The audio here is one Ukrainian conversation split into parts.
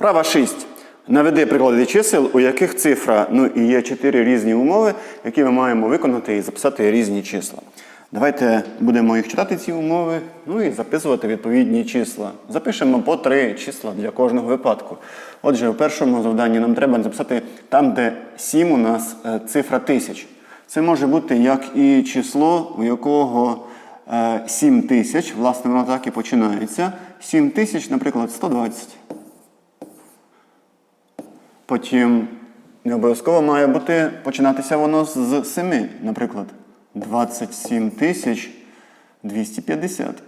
Вправа 6. Наведи приклади чисел, у яких цифра, ну і є чотири різні умови, які ми маємо виконати і записати різні числа. Давайте будемо їх читати, ці умови, ну і записувати відповідні числа. Запишемо по три числа для кожного випадку. Отже, у першому завданні нам треба записати там, де 7 у нас е, цифра тисяч. Це може бути як і число, у якого 7 тисяч, власне, воно так і починається. 7 тисяч, наприклад, 120. Потім не обов'язково має бути починатися воно з 7, наприклад, 27 тисяч 250.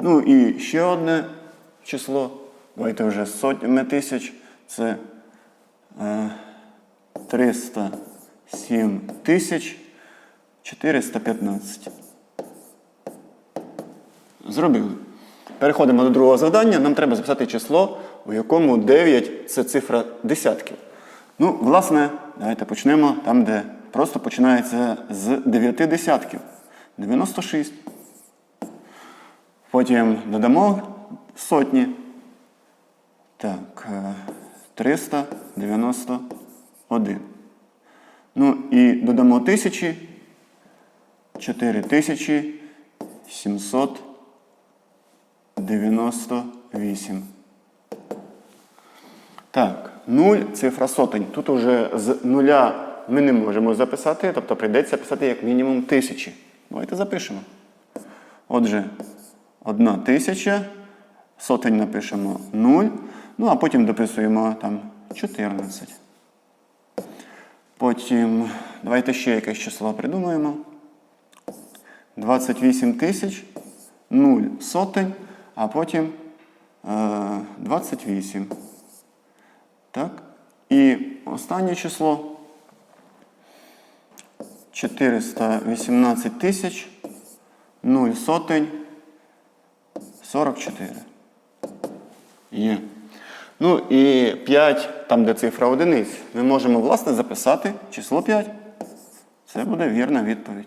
Ну і ще одне число. Давайте вже сотнями тисяч. Це е, 307 тисяч 415. Зробили. Переходимо до другого завдання. Нам треба записати число, у якому 9 це цифра десятків. Ну, власне, давайте почнемо там, де просто починається з 9 десятків. 96. Потім додамо сотні. Так, е, 391. Ну і додамо тисячі. 4798. Так, 0 цифра сотень. Тут уже з нуля ми не можемо записати, тобто прийдеться писати як мінімум тисячі. Давайте запишемо. Отже, одна тисяча, сотень напишемо 0, ну а потім дописуємо там 14. Потім давайте ще якесь число придумаємо. 28 тисяч, 0 сотень, а потім е, 28. Так? І останнє число 418 тисяч, 0 сотень, 44. Є. Ну і 5, там де цифра одиниць, ми можемо власне записати число 5. Це буде вірна відповідь.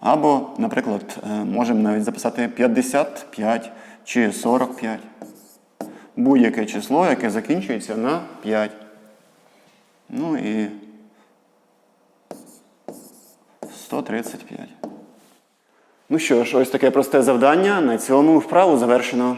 Або, наприклад, е, можемо навіть записати 55 чи 45. Будь-яке число, яке закінчується на 5. Ну і 135. Ну що ж, ось таке просте завдання. На цьому вправу завершено.